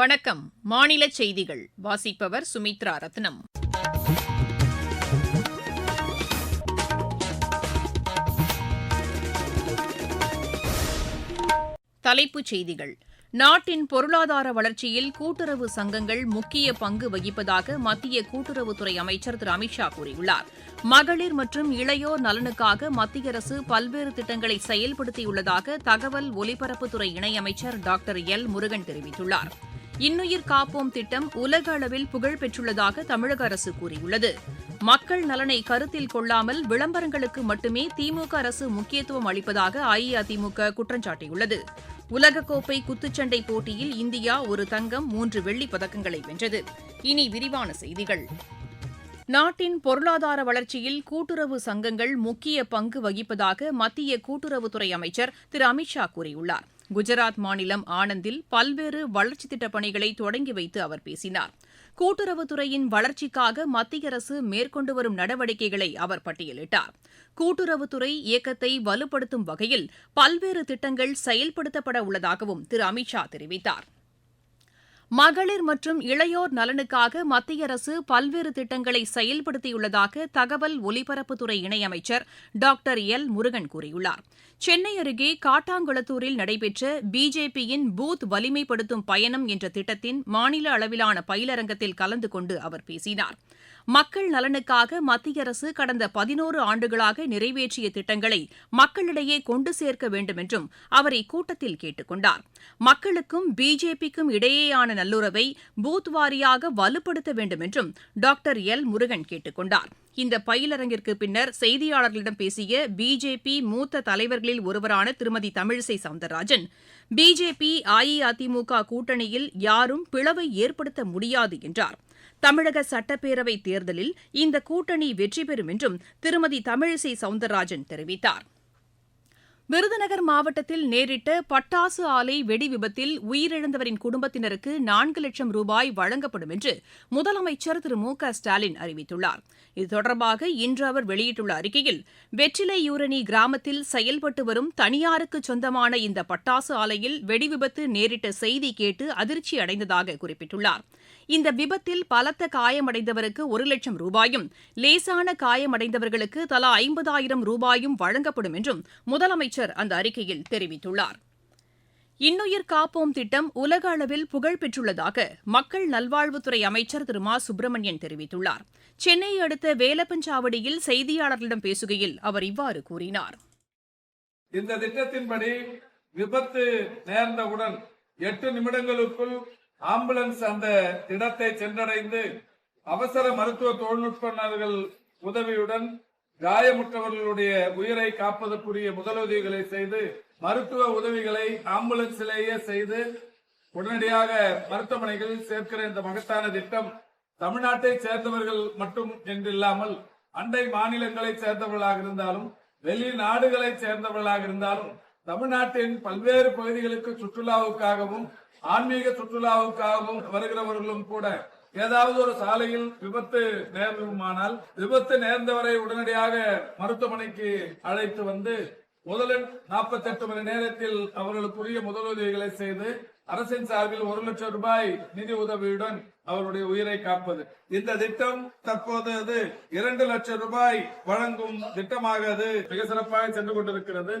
வணக்கம். மாநில செய்திகள். வாசிப்பவர் சுமித்ரா ரத்னம். தலைப்புச் செய்திகள். நாட்டின் பொருளாதார வளர்ச்சியில் கூட்டுறவு சங்கங்கள் முக்கிய பங்கு வகிப்பதாக மத்திய கூட்டுறவுத்துறை அமைச்சர் திரு அமித்ஷா கூறியுள்ளார். மகளிர் மற்றும் இளையோர் நலனுக்காக மத்திய அரசு பல்வேறு திட்டங்களை செயல்படுத்தியுள்ளதாக தகவல் ஒலிபரப்புத்துறை இணையமைச்சர் டாக்டர் எல் முருகன் தெரிவித்துள்ளார். இன்னுயிர் காப்போம் திட்டம் உலக அளவில் புகழ் பெற்றுள்ளதாக தமிழக அரசு கூறியுள்ளது. மக்கள் நலனை கருத்தில் கொள்ளாமல் விளம்பரங்களுக்கு மட்டுமே திமுக அரசு முக்கியத்துவம் அளிப்பதாக அஇஅதிமுக குற்றம் சாட்டியுள்ளது. உலகக்கோப்பை குத்துச்சண்டை போட்டியில் இந்தியா ஒரு தங்கம் மூன்று வெள்ளிப் பதக்கங்களை வென்றது. இனி விரிவான செய்திகள். நாட்டின் பொருளாதார வளர்ச்சியில் கூட்டுறவு சங்கங்கள் முக்கிய பங்கு வகிப்பதாக மத்திய கூட்டுறவுத்துறை அமைச்சர் திரு அமித்ஷா கூறியுள்ளார். குஜராத் மாநிலம் ஆனந்தில் பல்வேறு வளர்ச்சித் திட்டப் பணிகளை தொடங்கி வைத்து அவர் பேசினார். கூட்டுறவுத்துறையின் வளர்ச்சிக்காக மத்திய அரசு மேற்கொண்டு வரும் நடவடிக்கைகளை அவர் பட்டியலிட்டார். கூட்டுறவுத்துறை இயக்கத்தை வலுப்படுத்தும் வகையில் பல்வேறு திட்டங்கள் செயல்படுத்தப்பட உள்ளதாகவும் திரு அமித்ஷா தெரிவித்தார். மகளிர் மற்றும் இளையோர் நலனுக்காக மத்திய அரசு பல்வேறு திட்டங்களை செயல்படுத்தியுள்ளதாக தகவல் ஒலிபரப்புத்துறை இணையமைச்சர் டாக்டர் எல். முருகன் கூறியுள்ளார். சென்னை அருகே காட்டாங்குளத்தூரில் நடைபெற்ற பிஜேபியின் பூத் வலிமைப்படுத்தும் பயணம் என்ற திட்டத்தின் மாநில அளவிலான பயிலரங்கத்தில் கலந்து கொண்டு அவர் பேசினார். மக்கள் நலனுக்காக மத்திய அரசு கடந்த பதினோரு ஆண்டுகளாக நிறைவேற்றிய திட்டங்களை மக்களிடையே கொண்டு சேர்க்க வேண்டும் என்றும் அவர் இக்கூட்டத்தில் கேட்டுக் கொண்டார் மக்களுக்கும் பிஜேபிக்கும் இடையேயான நல்லுறவை பூத் வாரியாக வலுப்படுத்த வேண்டும் என்றும் டாக்டர் எல் முருகன் கேட்டுக் கொண்டாா் இந்த பயிலரங்கிற்கு பின்னர் செய்தியாளர்களிடம் பேசிய பிஜேபி மூத்த தலைவர்களில் ஒருவரான திருமதி தமிழிசை சவுந்தரராஜன் பிஜேபி அஇஅதிமுக கூட்டணியில் யாரும் பிளவை ஏற்படுத்த முடியாது என்றார். தமிழக சட்டப்பேரவை தேர்தலில் இந்த கூட்டணி வெற்றி பெறும் என்றும் திருமதி தமிழிசை சவுந்தரராஜன் தெரிவித்தார். விருதுநகர் மாவட்டத்தில் நேரிட்ட பட்டாசு ஆலை வெடி விபத்தில் உயிரிழந்தவரின் குடும்பத்தினருக்கு நான்கு லட்சம் ரூபாய் வழங்கப்படும் என்று முதலமைச்சர் திரு மு க ஸ்டாலின் அறிவித்துள்ளார். இது தொடர்பாக இன்று அவர் வெளியிட்டுள்ள அறிக்கையில் வெற்றிலையூரணி கிராமத்தில் செயல்பட்டு வரும் தனியாருக்கு சொந்தமான இந்த பட்டாசு ஆலையில் வெடி விபத்து நேரிட்ட செய்தி கேட்டு அதிர்ச்சி அடைந்ததாக குறிப்பிட்டுள்ளார். இந்த விபத்தில் பலத்த காயமடைந்தவருக்கு ஒரு லட்சம் ரூபாயும் லேசான காயமடைந்தவர்களுக்கு தலா ஐம்பதாயிரம் ரூபாயும் வழங்கப்படும் என்றும் முதலமைச்சர் அமைச்சர் அந்த அறிக்கையில் தெரிவித்துள்ளார். இன்னுயிர் காப்போம் திட்டம் உலக அளவில் புகழ் பெற்றுள்ளதாக மக்கள் நல்வாழ்வுத்துறை அமைச்சர் திரு. மா. சுப்பிரமணியன் தெரிவித்துள்ளார். சென்னையை அடுத்த வேலப்பஞ்சாவடியில் செய்தியாளர்களிடம் பேசுகையில் அவர் இவ்வாறு கூறினார். இந்த திட்டத்தின்படி விபத்து நேர்ந்தவுடன் எட்டு நிமிடங்களுக்குள் ஆம்புலன்ஸ் அந்த இடத்தை சென்றடைந்து அவசர மருத்துவ தொழில்நுட்பர்கள் உதவியுடன் காயமுற்றவர்களுடைய உயிரை காப்பதற்குரிய முதலுதவிகளை செய்து மருத்துவ உதவிகளை ஆம்புலன்ஸிலேயே செய்து உடனடியாக மருத்துவமனைகளில் சேர்க்கிற இந்த மகத்தான திட்டம் தமிழ்நாட்டை சேர்ந்தவர்கள் மட்டும் என்றில்லாமல் அண்டை மாநிலங்களை சேர்ந்தவர்களாக இருந்தாலும் வெளிநாடுகளை சேர்ந்தவர்களாக இருந்தாலும் தமிழ்நாட்டின் பல்வேறு பகுதிகளுக்கு சுற்றுலாவுக்காகவும் ஆன்மீக சுற்றுலாவுக்காகவும் வருகிறவர்களும் கூட ஏதாவது ஒரு சாலையில் விபத்து நேர்ந்துமானால் விபத்து நேர்ந்தவரை உடனடியாக மருத்துவமனைக்கு அழைத்து வந்து முதலில் நாற்பத்தி எட்டு மணி நேரத்தில் அவர்களுக்குரிய முதலுதவிகளை செய்து அரசின் சார்பில் ஒரு லட்சம் ரூபாய் நிதி உதவியுடன் அவருடைய உயிரை காப்பது. இந்த திட்டம் தற்போது அது இரண்டு லட்சம் ரூபாய் வழங்கும் திட்டமாக அது மிக சிறப்பாக சென்று கொண்டிருக்கிறது.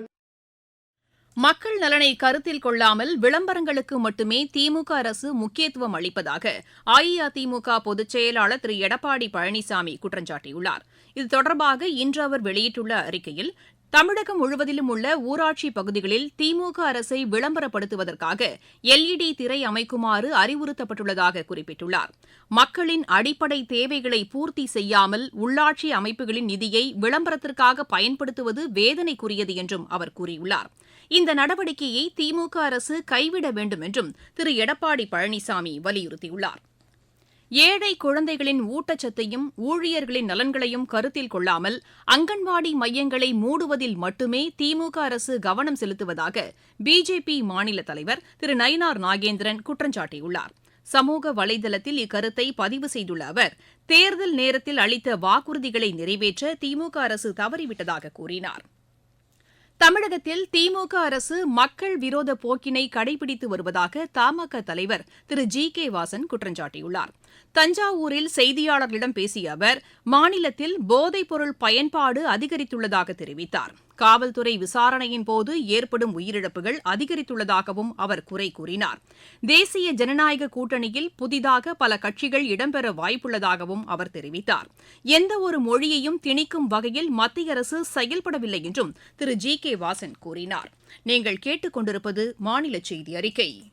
மக்கள் நலனை கருத்தில் கொள்ளாமல் விளம்பரங்களுக்கு மட்டுமே திமுக அரசு முக்கியத்துவம் அளிப்பதாக அஇஅதிமுக பொதுச் செயலாளர் திரு எடப்பாடி பழனிசாமி குற்றம் சாட்டியுள்ளார். இது தொடர்பாக இன்று அவர் வெளியிட்டுள்ள அறிக்கையில் தமிழகம் முழுவதிலும் உள்ள ஊராட்சி பகுதிகளில் திமுக அரசை விளம்பரப்படுத்துவதற்காக எல்இடி திரை அமைக்குமாறு அறிவுறுத்தப்பட்டுள்ளதாக குறிப்பிட்டுள்ளார். மக்களின் அடிப்படை தேவைகளை பூர்த்தி செய்யாமல் உள்ளாட்சி அமைப்புகளின் நிதியை விளம்பரத்திற்காக பயன்படுத்துவது வேதனைக்குரியது என்றும் அவர் கூறியுள்ளார். இந்த நடவடிக்கையை திமுக அரசு கைவிட வேண்டும் என்றும் திரு. எடப்பாடி பழனிசாமி வலியுறுத்தியுள்ளார். ஏழை குழந்தைகளின் ஊட்டச்சத்தையும் ஊழியர்களின் நலன்களையும் கருத்தில் கொள்ளாமல் அங்கன்வாடி மையங்களை மூடுவதில் மட்டுமே திமுக அரசு கவனம் செலுத்துவதாக பிஜேபி மாநில தலைவர் திரு. நயினார் நாகேந்திரன் குற்றம் சாட்டியுள்ளார். சமூக வலைதளத்தில் இக்கருத்தை பதிவு செய்துள்ள அவர் தேர்தல் நேரத்தில் அளித்த வாக்குறுதிகளை நிறைவேற்ற திமுக அரசு தவறிவிட்டதாக கூறினார். தமிழகத்தில் திமுக அரசு மக்கள் விரோத போக்கினை கடைபிடித்து வருவதாக தமாக தலைவர் திரு ஜி கே வாசன் குற்றஞ்சாட்டியுள்ளார். தஞ்சாவூரில் செய்தியாளர்களிடம் பேசிய அவர் மாநிலத்தில் போதைப்பொருள் பயன்பாடு அதிகரித்துள்ளதாக தெரிவித்தார். காவல்துறை விசாரணையின் போது ஏற்படும் உயிரிழப்புகள் அதிகரித்துள்ளதாகவும் அவர் குறை கூறினார். தேசிய ஜனநாயக கூட்டணியில் புதிதாக பல கட்சிகள் இடம்பெற வாய்ப்புள்ளதாகவும் அவர் தெரிவித்தார். எந்தவொரு மொழியையும் திணிக்கும் வகையில் மத்திய அரசு செயல்படவில்லை என்றும் திரு ஜி கே வாசன் கூறினார். நீங்கள் கேட்டுக்கொண்டிருப்பது மாநில செய்தி அறிக்கை.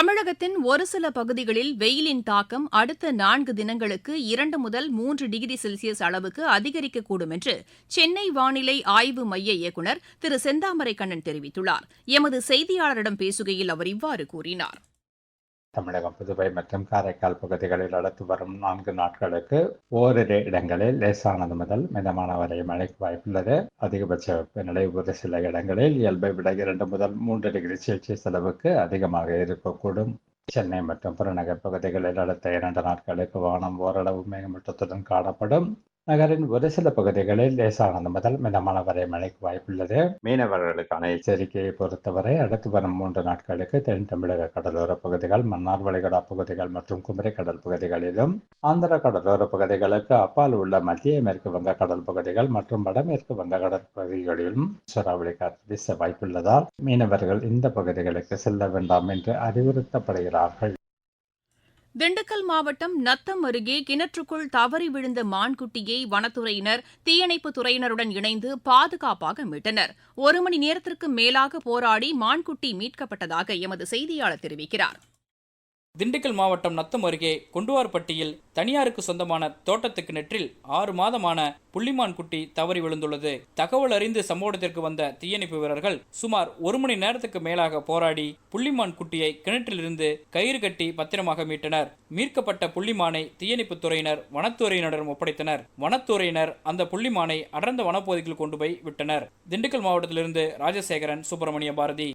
தமிழகத்தின் ஒரு சில பகுதிகளில் வெயிலின் தாக்கம் அடுத்த நான்கு தினங்களுக்கு இரண்டு முதல் மூன்று டிகிரி செல்சியஸ் அளவுக்கு அதிகரிக்கக்கூடும் என்று சென்னை வானிலை ஆய்வு மைய இயக்குநர் திரு செந்தாமரை கண்ணன் தெரிவித்துள்ளார். எமது செய்தியாளரிடம் பேசுகையில் அவர் இவ்வாறு கூறினார். தமிழகம் புதுவை மற்றும் காரைக்கால் பகுதிகளில் அடுத்து வரும் நான்கு நாட்களுக்கு ஓரிரு இடங்களில் லேசானது முதல் மிதமான வரை மழைக்கு வாய்ப்புள்ளது. அதிகபட்ச வெப்பநிலை ஒரு சில இடங்களில் இயல்பை விட இரண்டு முதல் மூன்று டிகிரி செல்சியஸ் அளவுக்கு அதிகமாக இருக்கக்கூடும். சென்னை மற்றும் புறநகர் பகுதிகளில் அடுத்த இரண்டு நாட்களுக்கு வானம் ஓரளவு மேகமூட்டத்துடன் காணப்படும். நகரின் ஒரு சில பகுதிகளில் லேசானது முதல் மிதமான வரை மழைக்கு வாய்ப்புள்ளது மீனவர்களுக்கான எச்சரிக்கையை பொறுத்தவரை அடுத்து வரும் மூன்று நாட்களுக்கு தென் தமிழக கடலோர பகுதிகள் மன்னார் வளைகுடா பகுதிகள் மற்றும் குமரி கடல் பகுதிகளிலும் ஆந்திர கடலோர பகுதிகளுக்கு அப்பால் உள்ள மத்திய மேற்கு வங்க கடல் பகுதிகள் மற்றும் வடமேற்கு வங்க கடல் பகுதிகளிலும் சூறாவளி காற்று வீச வாய்ப்புள்ளதால் மீனவர்கள் இந்த பகுதிகளுக்கு செல்ல வேண்டாம் என்று அறிவுறுத்தப்படுகிறார்கள். திண்டுக்கல் மாவட்டம் நத்தம் அருகே கிணற்றுக்குள் தவறி விழுந்த மான்குட்டியை வனத்துறையினர் தீயணைப்புத் துறையினருடன் இணைந்து பாதுகாப்பாக மீட்டனர். ஒரு மணி நேரத்திற்கு மேலாக போராடி மான்குட்டி மீட்கப்பட்டதாக எமது செய்தியாளர் தெரிவிக்கிறார். திண்டுக்கல் மாவட்டம் நத்தம் அருகே கொண்டுவார்பட்டியில் தனியாருக்கு சொந்தமான தோட்டத்துக்கு நெற்றில் ஆறு மாதமான புள்ளிமான் குட்டி தவறி விழுந்துள்ளது. தகவல் அறிந்து சம்பவத்திற்கு வந்த தீயணைப்பு வீரர்கள் சுமார் ஒரு மணி நேரத்துக்கு மேலாக போராடி புள்ளிமான் குட்டியை கிணற்றிலிருந்து கயிறு கட்டி பத்திரமாக மீட்டனர். மீட்கப்பட்ட புள்ளிமானை தீயணைப்பு துறையினர் வனத்துறையினரிடம் ஒப்படைத்தனர். வனத்துறையினர் அந்த புள்ளிமானை அடர்ந்த வனப்பகுதிக்குள் கொண்டு போய் விட்டனர். திண்டுக்கல் மாவட்டத்திலிருந்து ராஜசேகரன் சுப்பிரமணிய பாரதி.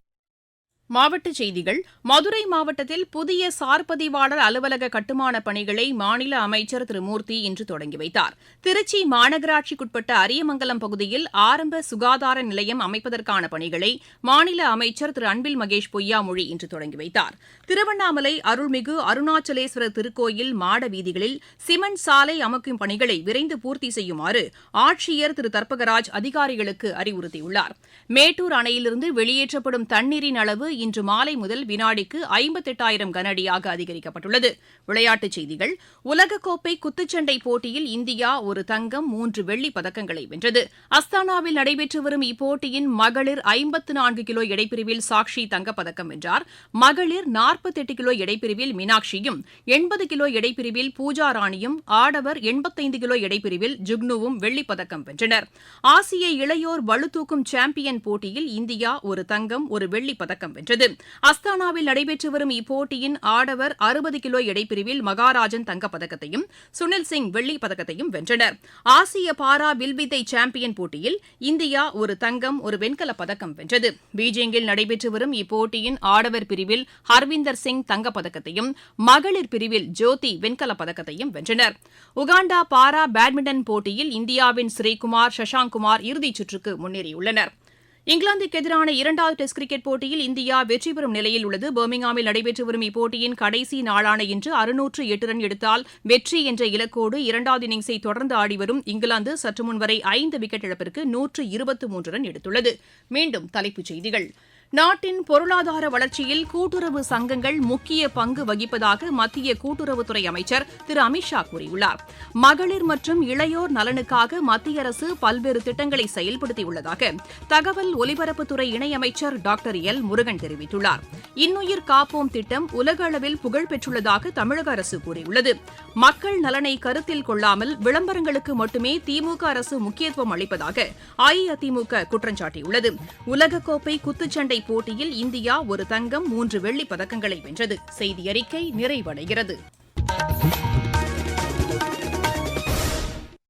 மாவட்டச் செய்திகள். மதுரை மாவட்டத்தில் புதிய சார்பதிவாளர் அலுவலக கட்டுமான பணிகளை மாநில அமைச்சர் திரு மூர்த்தி இன்று தொடங்கி வைத்தார். திருச்சி மாநகராட்சிக்குட்பட்ட அரியமங்கலம் பகுதியில் ஆரம்ப சுகாதார நிலையம் அமைப்பதற்கான பணிகளை மாநில அமைச்சர் திரு அன்பில் மகேஷ் பொய்யாமொழி இன்று தொடங்கி வைத்தார். திருவண்ணாமலை அருள்மிகு அருணாச்சலேஸ்வரர் திருக்கோயில் மாட வீதிகளில் சிமெண்ட் சாலை அமைக்கும் பணிகளை விரைந்து பூர்த்தி செய்யுமாறு ஆட்சியர் திரு தர்பகராஜ் அதிகாரிகளுக்கு அறிவுறுத்தியுள்ளார். மேட்டூர் அணையிலிருந்து வெளியேற்றப்படும் தண்ணீரின் அளவு இன்று மாலை முதல் வினாடிக்கு ஐம்பத்தெட்டாயிரம் கனஅடியாக அதிகரிக்கப்பட்டுள்ளது. விளையாட்டுச் செய்திகள். உலகக்கோப்பை குத்துச்சண்டை போட்டியில் இந்தியா ஒரு தங்கம் மூன்று வெள்ளிப் பதக்கங்களை வென்றது. அஸ்தானாவில் நடைபெற்று வரும் இப்போட்டியின் மகளிர் ஐம்பத்து நான்கு கிலோ எடைப்பிரிவில் சாக்ஷி தங்கப்பதக்கம் வென்றார். மகளிர் நாற்பத்தெட்டு கிலோ எடைப்பிரிவில் மீனாட்சியும் எண்பது கிலோ எடைப்பிரிவில் பூஜா ராணியும் ஆடவர் எண்பத்தைந்து கிலோ எடைப்பிரிவில் ஜுக்னுவும் வெள்ளிப்பதக்கம் வென்றனர். ஆசிய இளையோர் வலுதூக்கும் சாம்பியன் போட்டியில் இந்தியா ஒரு தங்கம் ஒரு வெள்ளிப் பதக்கம் வென்றது அஸ்தானாவில் நடைபெற்று வரும் இப்போட்டியின் ஆடவர் அறுபது கிலோ எடைப்பிரிவில் மகாராஜன் தங்கப்பதக்கத்தையும் சுனில் சிங் வெள்ளிப் பதக்கத்தையும் வென்றனர். ஆசிய பாரா வில்வித்தை சாம்பியன் போட்டியில் இந்தியா ஒரு தங்கம் ஒரு வெண்கலப் பதக்கம் வென்றது. பீஜிங்கில் நடைபெற்று வரும் இப்போட்டியின் ஆடவர் பிரிவில் ஹர்விந்தர் சிங் தங்கப்பதக்கத்தையும் மகளிர் பிரிவில் ஜோதி வெண்கலப் பதக்கத்தையும் வென்றனர். உகாண்டா பாரா பேட்மிண்டன் போட்டியில் இந்தியாவின் ஸ்ரீகுமார் சஷாங்க் குமார் இறுதிச் சுற்றுக்கு முன்னேறியுள்ளனர். இங்கிலாந்துக்கு எதிரான இரண்டாவது டெஸ்ட் கிரிக்கெட் போட்டியில் இந்தியா வெற்றி பெறும் நிலையில் உள்ளது. பர்மிங்ஹாமில் நடைபெற்று வரும் இப்போட்டியின் கடைசி நாளான இன்று அறுநூற்று எட்டு ரன் எடுத்தால் வெற்றி என்ற இலக்கோடு இரண்டாவது இன்னிங்ஸை தொடர்ந்து ஆடிவரும் இங்கிலாந்து சற்று முன்வரை ஐந்து விக்கெட் இழப்பிற்கு நூற்று இருபத்து மூன்று ரன் எடுத்துள்ளது. மீண்டும் தலைப்புச் செய்திகள். நாட்டின் பொருளாதார வளர்ச்சியில் கூட்டுறவு சங்கங்கள் முக்கிய பங்கு வகிப்பதாக மத்திய கூட்டுறவுத்துறை அமைச்சர் திரு அமித்ஷா கூறியுள்ளார். மகளிர் மற்றும் இளையோர் நலனுக்காக மத்திய அரசு பல்வேறு திட்டங்களை செயல்படுத்தியுள்ளதாக தகவல் ஒலிபரப்புத்துறை இணையமைச்சர் டாக்டர் எல் முருகன் தெரிவித்துள்ளார். இன்னுயிர் காப்போம் திட்டம் உலக அளவில் புகழ் பெற்றுள்ளதாக தமிழக அரசு கூறியுள்ளது. மக்கள் நலனை கருத்தில் கொள்ளாமல் விளம்பரங்களுக்கு மட்டுமே திமுக அரசு முக்கியத்துவம் அளிப்பதாக அஇஅதிமுக குற்றம் சாட்டியுள்ளது. உலகக்கோப்பை குத்துச்சண்டை போட்டியில் இந்தியா ஒரு தங்கம் மூன்று வெள்ளிப் பதக்கங்களை வென்றது. செய்தி அறிக்கை நிறைவடைகிறது.